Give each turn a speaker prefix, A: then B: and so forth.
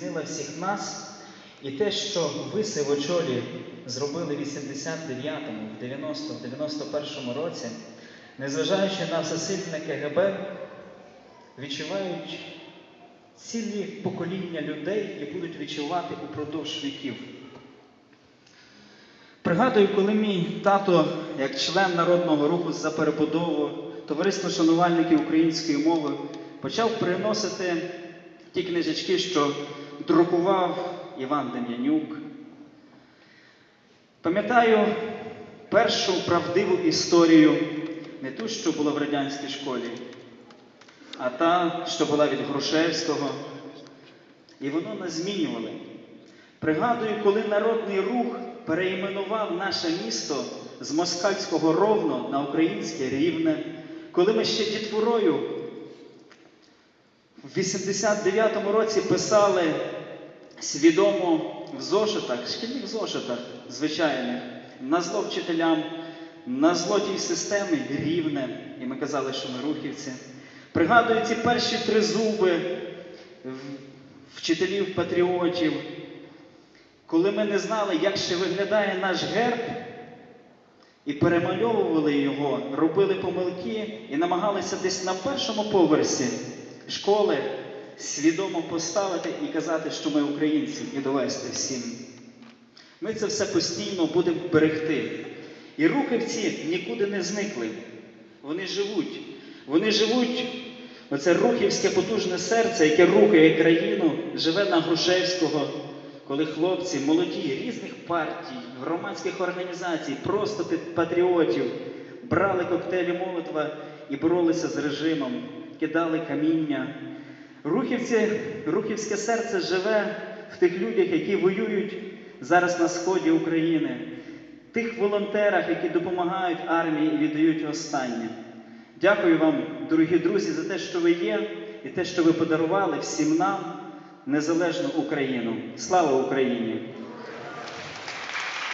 A: змінила всіх нас, і те, що ви сивочолі зробили в 89-му, в 90-му, в 91-му році, незважаючи на всесильне КГБ, відчувають цілі покоління людей і будуть відчувати упродовж віків. Пригадую, коли мій тато, як член народного руху за перебудову, товариство шанувальників української мови, почав приносити ті книжечки, що друкував Іван Дем'янюк. Пам'ятаю першу правдиву історію, не ту, що була в радянській школі, а та, що була від Грушевського. І воно нас змінювали. Пригадую, коли народний рух переіменував наше місто з москальського ровно на українське рівне, коли ми ще дітворою в 89-му році писали свідомо в зошитах, шкільних зошитах звичайних, на зло вчителям, на зло тій системі рівне, і ми казали, що ми рухівці. Пригадую ці перші три зуби вчителів-патріотів, коли ми не знали, як ще виглядає наш герб, і перемальовували його, робили помилки і намагалися десь на першому поверсі школи свідомо поставити і казати, що ми українці, і довести всім. Ми це все постійно будемо берегти. І рухівці нікуди не зникли. Вони живуть. Вони живуть. Оце рухівське потужне серце, яке рухає країну, живе на Грушевського, коли хлопці молоді різних партій, громадських організацій, просто патріотів брали коктейлі Молотова і боролися з режимом, кидали каміння. Рухівці, рухівське серце живе в тих людях, які воюють зараз на сході України, тих волонтерах, які допомагають армії і віддають останнє. Дякую вам, дорогі друзі, за те, що ви є, і те, що ви подарували всім нам незалежну Україну. Слава Україні!